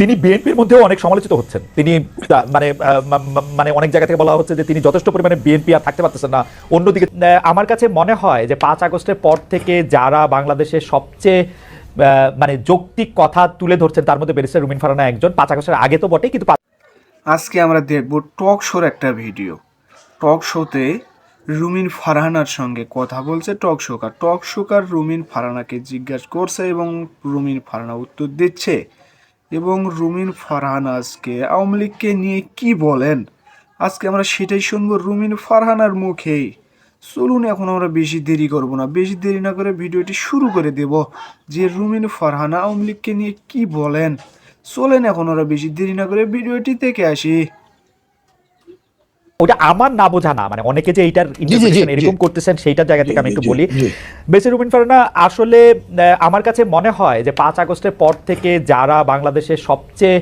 তিনি বিএনপির মধ্যেও অনেক সমালোচিত হচ্ছেন। তিনি মানে মানে অনেক জায়গা থেকে বলা হচ্ছে যে তিনি যথেষ্ট পরিমাণে বিএনপি আর থাকতে পারতেছেন না। অন্যদিকে আমার কাছে মনে হয় যে পাঁচ আগস্টের পর থেকে যারা বাংলাদেশের সবচেয়ে মানে যৌক্তিক কথা তুলে ধরছেন, তার মধ্যে ব্যারিস্টার রুমিন ফারানা একজন। পাঁচ আগস্টের আগে তো বটে কিন্তু আজকে আমরা দেখব টক শোর একটা ভিডিও। টক শোতে রুমিন ফারহানার সঙ্গে কথা বলছে টক শোকার। টক শোকার রুমিন ফারহানাকে জিজ্ঞাসা করছে এবং রুমিন ফারহানা উত্তর দিচ্ছে এবং রুমিন ফারহান আজকে আওয়ামী লীগকে নিয়ে কি বলেন? আজকে আমরা সেটাই শুনব রুমিন ফারহানার মুখেই চলুন এখন আমরা বেশি দেরি করব না, বেশি দেরি না করে ভিডিওটি শুরু করে দেব যে রুমিন ফারহানা আওয়ামী লীগকে নিয়ে কি বলেন। চলেন এখন ওরা বেশি দেরি না করে ভিডিওটি থেকে আসি। ওটা আমার না বোঝা না মানে অনেকে যে এইটার interpretation এরকম করতেছেন সেইটার জায়গা থেকে আমি একটু বলি। বেসি বেসির রুমিন ফারানা আসলে আহ, আমার কাছে মনে হয় যে পাঁচ আগস্টের পর থেকে যারা বাংলাদেশের সবচেয়ে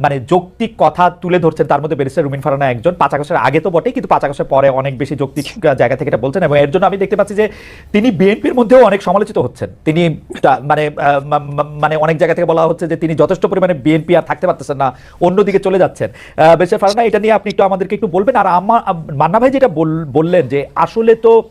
মানে যৌক্তিক কথা তুলে ধরছেন, তার মধ্যে ব্যারিস্টার রুমিন ফারানা একজন। পাঁচ আগস্টের আগে তো বটে কিন্তু পাঁচ আগস্টের পরে অনেক বেশি যৌক্তিক জায়গা থেকে এটা বলছেন এবং এর জন্য আমি দেখতে পাচ্ছি যে তিনি বিএনপির মধ্যেও অনেক সমালোচিত হচ্ছেন। তিনি মানে মানে অনেক জায়গা থেকে বলা হচ্ছে যে তিনি যথেষ্ট পরিমাণে বিএনপি আর থাকতে পারতেছেন না, অন্যদিকে চলে যাচ্ছেন। বেশির ফারানা, এটা নিয়ে আপনি একটু আমাদেরকে একটু বলবেন। আর আমার মান্না ভাই যেটা বল- বললেন যে আসলে তো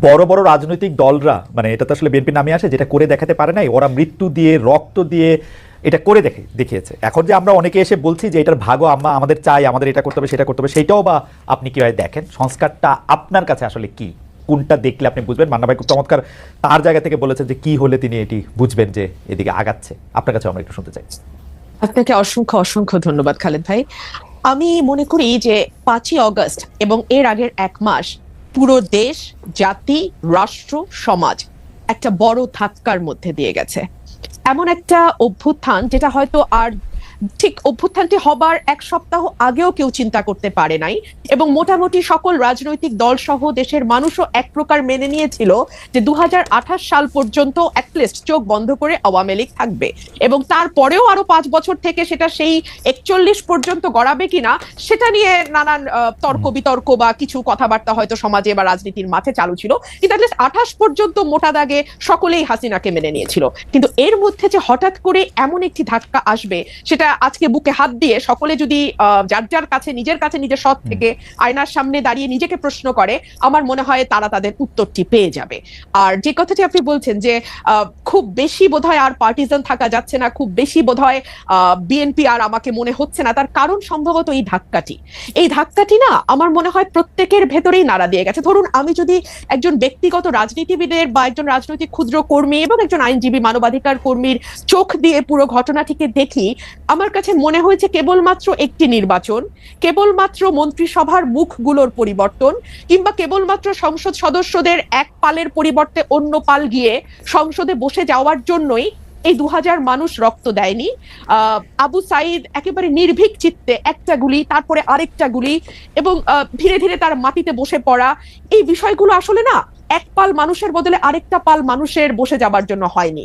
বড় বড় রাজনৈতিক দলরা মানে এটা তো আসলে বিএনপির নামে আসে, যেটা করে দেখাতে পারে নাই, ওরা মৃত্যু দিয়ে, রক্ত দিয়ে এটা করে দেখে, দেখিয়েছে। এখন যে আমরা অনেকে এসে বলছি যে এটার ভাগও আমরা আমাদের চাই, আমাদের এটা করতে হবে, সেটা করতে হবে, সেটাও বা আপনি কীভাবে দেখেন? সংস্কারটা আপনার কাছে আসলে কি? কোনটা দেখলে আপনি বুঝবেন? মান্না ভাই খুব চমৎকার তার জায়গা থেকে বলেছেন যে কি হলে তিনি এটি বুঝবেন যে এদিকে আগাচ্ছে। আপনার কাছে আমরা একটু শুনতে চাই। আপনাকে অসংখ্য অসংখ্য ধন্যবাদ, খালেদ ভাই। আমি মনে করি যে পাঁচই অগস্ট এবং এর আগের এক মাস পুরো দেশ, জাতি, রাষ্ট্র, সমাজ একটা বড় ধাক্কার মধ্যে দিয়ে গেছে। এমন একটা অভ্যুত্থান যেটা হয়তো আর ঠিক অভ্যুত্থানটি হবার এক সপ্তাহ আগেও কেউ চিন্তা করতে পারে নাই এবং মোটামুটি সকল রাজনৈতিক দল সহ দেশের মানুষও এক প্রকার মেনে নিয়েছিল যে দুহাজার আঠাশ সাল পর্যন্ত অ্যাটলিস্ট চোখ বন্ধ করে আওয়ামী লীগ থাকবে। এবং তারপরেও আরও পাঁচ বছর থেকে সেটা সেই একচল্লিশ পর্যন্ত গড়াবে কিনা, সেটা নিয়ে নানান তর্ক বিতর্ক বা কিছু কথাবার্তা হয়তো সমাজে বা রাজনীতির মাঠে চালু ছিল। কিন্তু অ্যাটলিস্ট আঠাশ পর্যন্ত মোটা দাগে সকলেই হাসিনাকে মেনে নিয়েছিল। কিন্তু এর মধ্যে যে হঠাৎ করে এমন একটি ধাক্কা আসবে, সেটা আজকে বুকে হাত দিয়ে সকলে যদি যার যার কাছে নিজের কাছে নিজের সৎ থেকে আয়নার সামনে দাঁড়িয়ে নিজেকে প্রশ্ন করে আমার মনে হয় তারা তাদের উত্তরটি পেয়ে যাবে। আর যে কথাটি আপনি বলছেন যে খুব বেশি বোধহয় আর পার্টিজান থাকা যাচ্ছে না খুব বেশি বোধহয় বিএনপি আর আমাকে মনে হচ্ছে না। তার কারণ সম্ভবত এই ধাক্কাটি। এই ধাক্কাটি না আমার মনে হয় প্রত্যেকের ভেতরেই নাড়া দিয়ে গেছে। ধরুন আমি যদি একজন ব্যক্তিগত রাজনীতিবিদের বা একজন রাজনৈতিক ক্ষুদ্র কর্মী এবং একজন আইনজীবী মানবাধিকার কর্মীর চোখ দিয়ে পুরো ঘটনাটিকে দেখি আমার কাছে মনে হয়েছে কেবলমাত্র একটি নির্বাচন, কেবলমাত্র মন্ত্রিসভার মুখগুলোর পরিবর্তন কিংবা কেবলমাত্র সংসদ সদস্যদের এক পালের পরিবর্তে অন্য পাল গিয়ে সংসদে বসে যাওয়ার জন্যই এই দু হাজার মানুষ রক্ত দেয়নি। আবু সাইদ একেবারে নির্ভীক চিত্তে একটা গুলি, তারপরে আরেকটা গুলি এবং ধীরে ধীরে তার মাটিতে বসে পড়া। এই বিষয়গুলো আসলে না, এক পাল মানুষের বদলে আরেকটা পাল মানুষের বসে যাবার জন্য হয়নি।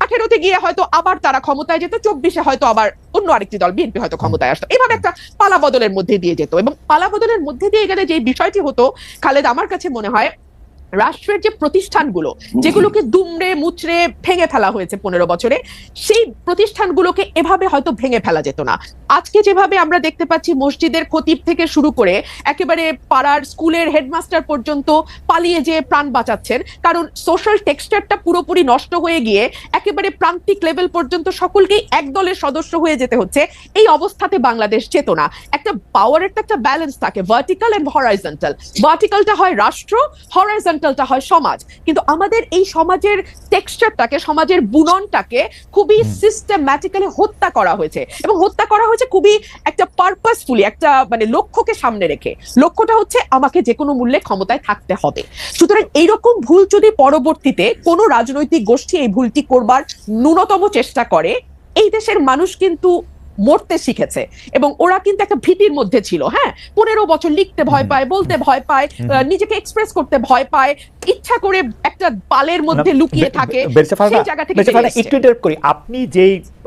আঠেরোতে গিয়ে হয়তো আবার তারা ক্ষমতায় যেত, চব্বিশে হয়তো আবার অন্য আরেকটি দল, বিএনপি হয়তো ক্ষমতায় আসতো। এভাবে একটা পালা বদলের মধ্যে দিয়ে যেত এবং পালা বদলের মধ্যে দিয়ে গেলে যে বিষয়টি হতো, খালেদ, আমার কাছে মনে হয় রাষ্ট্রের যে প্রতিষ্ঠানগুলো, যেগুলোকে দুমড়ে মুচড়ে ভেঙে ফেলা হয়েছে পনেরো বছরে, সেই প্রতিষ্ঠানগুলোকে এভাবে হয়তো ভেঙে ফেলা যেত না। আজকে যেভাবে আমরা দেখতে পাচ্ছি মসজিদের খতিব থেকে শুরু করে একেবারে পাড়ার স্কুলের হেডমাস্টার পর্যন্ত পালিয়ে যে প্রাণ বাঁচাচ্ছেন, কারণ সোশ্যাল টেক্সচারটা পুরোপুরি নষ্ট হয়ে গিয়ে একেবারে প্রান্তিক লেভেল পর্যন্ত সকলকেই এক দলের সদস্য হয়ে যেতে হচ্ছে, এই অবস্থাতে বাংলাদেশ যেত না। একটা পাওয়ারের তো একটা ব্যালেন্স থাকে ভার্টিক্যাল এন্ড হরাইজন্টাল ভার্টিক্যালটা হয় রাষ্ট্র হরাইজন্টালটা হয় সমাজ। কিন্তু আমাদের এই সমাজের টেক্সচারটাকে সমাজের বুননটাকে খুবই সিস্টেম্যাটিক্যালি হত্যা করা হয়েছে। এবং হত্যা করা হয়েছে খুবই একটা পারপাসফুলি একটা মানে লক্ষ্যকে সামনে রেখে। লক্ষ্যটা হচ্ছে আমাকে যে কোনো মূল্যে ক্ষমতায় থাকতে হবে। সুতরাং এইরকম ভুল যদি পরবর্তীতে কোনো রাজনৈতিক গোষ্ঠী এই ভুলটি করবার ন্যূনতম চেষ্টা করে এই দেশের মানুষ কিন্তু মরতে শিখেছে। এবং ওরা কিন্তু একটা ভীতির মধ্যে ছিল হ্যাঁ? পনেরো বছর লিখতে ভয় পায় বলতে ভয় পায় নিজেকে এক্সপ্রেস করতে ভয় পায় ইচ্ছা করে একটা পালের মধ্যে লুকিয়ে থাকে সেই জায়গা থেকে। একটু করি। আপনি যেই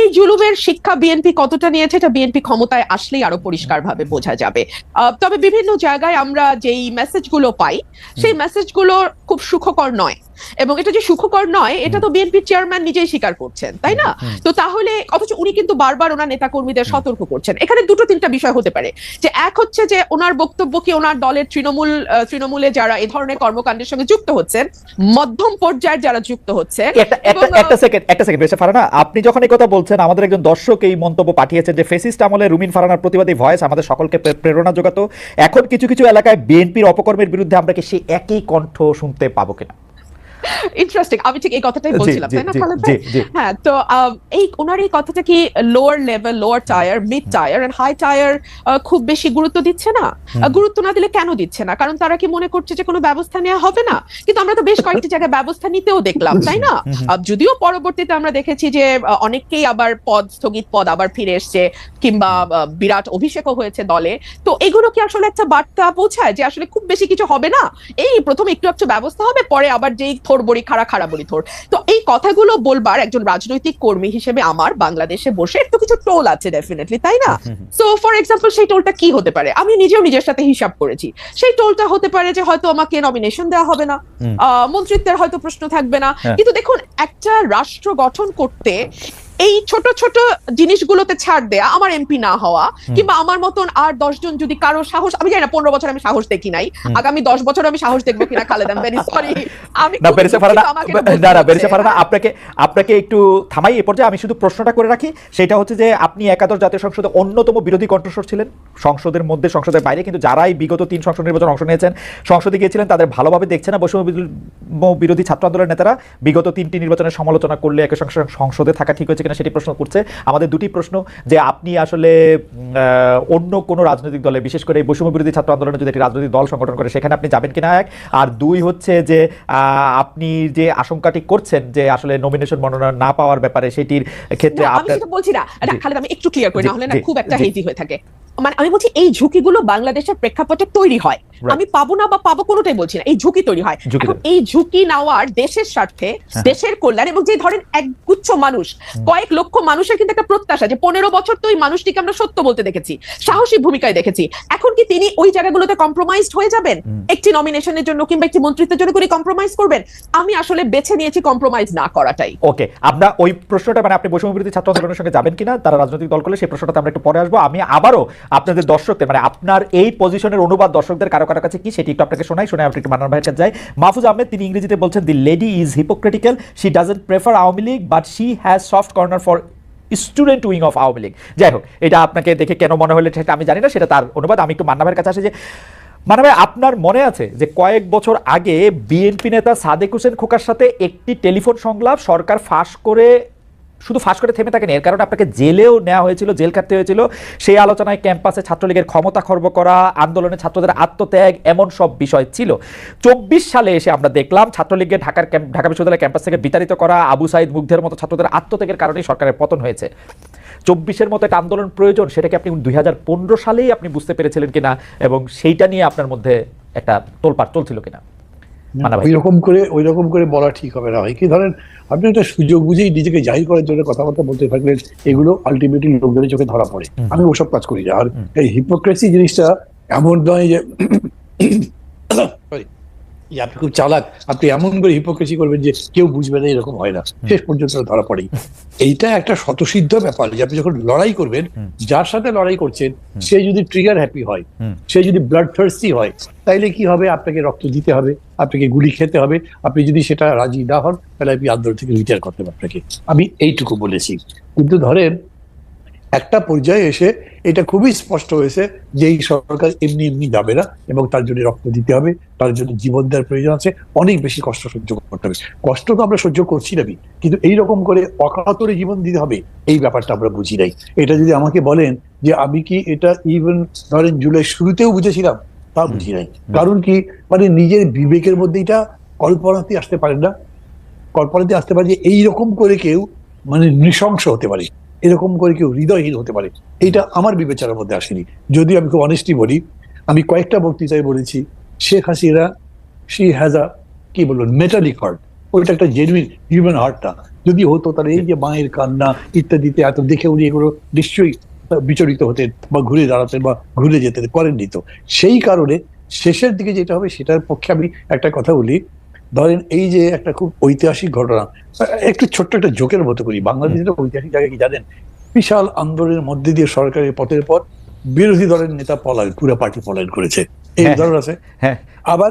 এই জুলুমের শিক্ষা বিএনপি কতটা নিয়েছে এটা বিএনপি ক্ষমতায় আসলেই আরও পরিষ্কারভাবে বোঝা যাবে। তবে বিভিন্ন জায়গায় আমরা যেই মেসেজগুলো পাই সেই মেসেজগুলো খুব সুখকর নয়। এবং এটা যে সুখকর নয় এটা তো বিএনপির চেয়ারম্যান নিজেই স্বীকার করছেন তাই না? তো তাহলে অথচ উনি কিন্তু বারবার ওনার নেতাকর্মীদের সতর্ক করছেন। এখানে দুটো তিনটা বিষয় হতে পারে। যে এক হচ্ছে যে ওনার বক্তব্য কি ওনার দলের তৃণমূল তৃণমূলে যারা এই ধরনের কর্মকাণ্ডের সঙ্গে যুক্ত হচ্ছেন মধ্যম পর্যায়ের যারা যুক্ত হচ্ছে একটা সেকেন্ড একটা সেকেন্ড বেশি ফারানা আপনি যখন এই কথা বলছেন আমাদের একজন দর্শক এই মন্তব্য পাঠিয়েছেন যে, ফেসিস্ট আমলে রুমিন ফারানার প্রতিবাদী ভয়েস আমাদের সকলকে প্রেরণা যোগাতো। এখন কিছু কিছু এলাকায় বিএনপির অপকর্মের বিরুদ্ধে আমরা কি সেই একই কণ্ঠ শুনতে পাবো কিনা? ইন্টারেস্টিং আমি ঠিক এই কথাটাই বলছিলাম তাই না জি, খালেদ ভাই? হ্যাঁ তো এই ওনার এই কথাটা কি lower level lower tier mid tier and high tier খুব বেশি গুরুত্ব দিচ্ছে না? গুরুত্ব না দিলে কেন দিচ্ছে না? কারণ তারা কি মনে করছে যে কোনো ব্যবস্থা নেওয়া হবে না? কিন্তু আমরা তো বেশ কয়েকটি জায়গায় ব্যবস্থা নিতেও দেখলাম তাই না? যদিও পরবর্তীতে আমরা দেখেছি যে অনেককেই আবার পদ স্থগিত পদ আবার ফিরে এসছে কিংবা বিরাট অভিষেকও হয়েছে দলে। তো এগুলো কি আসলে একটা বার্তা পৌঁছায় যে আসলে খুব বেশি কিছু হবে না? এই প্রথম একটু একটু ব্যবস্থা হবে পরে আবার যেই থোর বড়ি খাড়া খাড়া বড়ি থোর। তো এই কথাগুলো বলবার একজন রাজনৈতিক কর্মী হিসেবে আমার বাংলাদেশে বসে একটু কিছু টোল আছে ডেফিনেটলি তাই না? সো ফর এক্সাম্পল সেই টোলটা কি হতে পারে? আমি নিজেও নিজের সাথে হিসাব করেছি। সেই টোলটা হতে পারে যে হয়তো আমাকে নমিনেশন দেওয়া হবে না আহ, মন্ত্রিত্বের হয়তো প্রশ্ন থাকবে না। হ্যাঁ। কিন্তু দেখুন একটা রাষ্ট্র গঠন করতে এই ছোট ছোট জিনিসগুলোতে ছাড় দেয়া আমার এমপি না হওয়া কিংবা আমার মতন আর দশজন যদি কারও সাহস আমি জানি না পনেরো বছর আমি সাহস দেখি নাই। আগামী দশ বছর আমি সাহস দেখব কিনা খালেদ আমি ভেরি সরি আমি না বেরেসে ফারানা। ফারানা আপনাকে আপনাকে একটু থামাই এ পর্যায়ে আমি শুধু প্রশ্নটা করে রাখি সেটা হচ্ছে যে আপনি একাদশ জাতীয় সংসদে অন্যতম বিরোধী কণ্ঠস্বর ছিলেন সংসদের মধ্যে সংসদের বাইরে কিন্তু যারাই বিগত তিন সংসদ নির্বাচন অংশ নিয়েছেন সংসদে গিয়েছিলেন তাদের ভালোভাবে দেখছে না বৈষম্য বিরো- বিরোধী ছাত্র আন্দোলনের নেতারা বিগত তিনটি নির্বাচনের সমালোচনা করলে একই সংসদে থাকা ঠিক হয়েছে কিনা সেটি প্রশ্ন করছে। আমাদের দুটি প্রশ্ন যে আপনি আসলে অন্য কোনো রাজনৈতিক দলে বিশেষ করে এই বৈষম্য বিরোধী ছাত্র আন্দোলনে যদি একটি রাজনৈতিক দল সংগঠন করে সেখানে আপনি যাবেন কিনা এক? আর দুই হচ্ছে যে আহ, আপনি যে আশঙ্কাটি করছেন যে আসলে নমিনেশন মনোনয়ন না পাওয়ার ব্যাপারে সেটির ক্ষেত্রে আমি সেটা বলছি না। না, খালেদ আমি একটু ক্লিয়ার করি না হলে না খুব একটা। হেজি হয়ে থাকে। মানে আমি বলছি এই ঝুঁকিগুলো বাংলাদেশের প্রেক্ষাপটে তৈরি হয়. আমি পাবো না বা পাবো কোনোটাই বলছি না। এই ঝুঁকি তৈরি হয়। এখন এই ঝুঁকি নেওয়ার দেশের স্বার্থে হ্যাঁ। দেশের কল্যাণ এবং যে ধরেন একগুচ্ছ মানুষ কয়েক লক্ষ মানুষের কিন্তু একটা প্রত্যাশা যে পনেরো বছর তো ওই মানুষটিকে আমরা সত্য বলতে দেখেছি সাহসী ভূমিকায় দেখেছি। এখন কি তিনি ওই জায়গাগুলোতে কম্প্রোমাইজড হয়ে যাবেন? একটি নমিনেশনের জন্য কিংবা একটি মন্ত্রিত্বের জন্য করে কম্প্রোমাইজ করবেন? আমি আসলে বেছে নিয়েছি কম্প্রোমাইজ না করাটাই। ওকে আপনার ওই প্রশ্নটা মানে আপনি বৈষম্য বিরোধী ছাত্র আন্দোলনের সঙ্গে যাবেন কিনা তারা রাজনৈতিক দল করলে সেই প্রশ্নটাতে আমরা একটু পরে আসব। আমি আবারও আপনাদের দর্শকদের মানে আপনার এই পজিশনের অনুবাদ দর্শকদের কারও কারও কাছে কি? সেটি একটু আপনাকে শোনাই শুনে আপনি একটু মান্নান ভাইয়ের কাছে যাই। মাহফুজ আহমেদ, তিনি ইংরেজিতে বলছেন the lady is hypocritical she doesn't prefer Awami League but she has soft corner for student wing of Awami League. যাই হোক, এটা আপনাকে দেখে কেন মনে হলো সেটা আমি জানি না, সেটা তার অনুবাদ। আমি একটু মান্না ভাইয়ের কাছে আসি যে মানে আপনার মনে আছে যে কয়েক বছর আগে বিএনপি নেতা সাদেক হোসেন খোকার সাথে একটি টেলিফোন সংলাপ সরকার ফাঁস করে শুধু ফাঁস করে থেমে থাকেন, এর কারণে আপনাকে জেলেও নেওয়া হয়েছিল, জেল খাটতে হয়েছিল। সেই আলোচনায় ক্যাম্পাসে ছাত্রলীগের ক্ষমতা খর্ব করা, আন্দোলনে ছাত্রদের আত্মত্যাগ, এমন সব বিষয় ছিল। চব্বিশ সালে এসে আমরা দেখলাম ছাত্রলীগের ঢাকার ঢাকা বিশ্ববিদ্যালয় ক্যাম্পাস থেকে বিতাড়িত করা আবু সাইদ মুগ্ধের মতো ছাত্রদের আত্মত্যাগের কারণেই সরকারের পতন হয়েছে। চব্বিশের মতো একটা আন্দোলন প্রয়োজন, সেটাকে আপনি দুই হাজার পনেরো সালেই আপনি বুঝতে পেরেছিলেন কিনা এবং সেইটা নিয়ে আপনার মধ্যে একটা তোলপাড় চলছিল কিনা। ওই রকম করে ওইরকম করে বলা ঠিক হবে না হয় কি ধরেন আপনি একটা সুযোগ বুঝেই নিজেকে জাহির করার জন্য কথাবার্তা বলতে থাকলেন এগুলো আলটিমেটলি লোকজনের চোখে ধরা পড়ে। আমি ওসব কাজ করি না। আর এই হিপোক্রেসি জিনিসটা এমন নয় যে. যে আপনি খুব চালাক আপনি এমন করে হিপোক্রেসি করবেন যে কেউ বুঝবে না এরকম হয় না। শেষ পর্যন্ত ধরা পড়েই। এইটা একটা শতসিদ্ধ ব্যাপার যে আপনি যখন লড়াই করবেন যার সাথে লড়াই করছেন সে যদি ট্রিগার হ্যাপি হয় সে যদি ব্লাড থার্সি হয় তাইলে কি হবে? আপনাকে রক্ত দিতে হবে আপনাকে গুলি খেতে হবে। আপনি যদি সেটা রাজি না হন তাহলে আপনি আন্দোলন থেকে রিটায়ার করতে হবে আপনাকে। আমি এইটুকু বলেছি। কিন্তু ধরেন একটা পর্যায়ে এসে এটা খুবই স্পষ্ট হয়েছে যে এই সরকার এমনি এমনি যাবে না এবং তার জন্য রক্ত দিতে হবে তার জন্য জীবন দেওয়ার প্রয়োজন আছে অনেক বেশি কষ্ট সহ্য করতে হবে। কষ্ট তো আমরা সহ্য করছি না কিন্তু এই রকম করে অকাতরে জীবন দিতে হবে এই ব্যাপারটা আমরা বুঝি নাই। এটা যদি আমাকে বলেন যে আমি কি এটা ইভেন ধরেন জুলাই শুরুতেও বুঝেছিলাম তা বুঝি নাই। কারণ কি? মানে নিজের বিবেকের মধ্যে এটা কল্পনাতে আসতে পারে না। কল্পনাতে আসতে পারে যে এইরকম করে কেউ মানে নৃশংস হতে পারে। এরকম করে কেউ হৃদয়হীন হতে পারে। এইটা আমার বিবেচনার মধ্যে আসেনি। যদি আমি খুব অনেস্টি বলি, আমি কয়েকটা বক্তৃতায় বলেছি, Sheikh Hasina she has a কি বলব মেটালিক হার্ট ওইটা একটা জেনুইন হিউম্যান হার্টটা যদি হতো তাহলে এই যে মায়ের কান্না ইত্যাদিতে এত দেখে উনি এগুলো নিশ্চয়ই বিচলিত হতেন বা ঘুরে দাঁড়াতেন বা ঘুরে যেতেন, করেননি তো। সেই কারণে শেষের দিকে যেটা হবে সেটার পক্ষে আমি একটা কথা বলি ধরেন এই যে একটা খুব ঐতিহাসিক ঘটনা একটু ছোট্ট একটা জোকের মতো করি। বাংলাদেশের ঐতিহাসিক জায়গায় কি জানেন? বিশাল আন্দোলনের মধ্যে দিয়ে সরকারের পথের পর বিরোধী দলের নেতা পলায়ন পুরো পার্টি পলায়ন করেছে। এই ধরনের উদাহরণ আছে। হ্যাঁ। আবার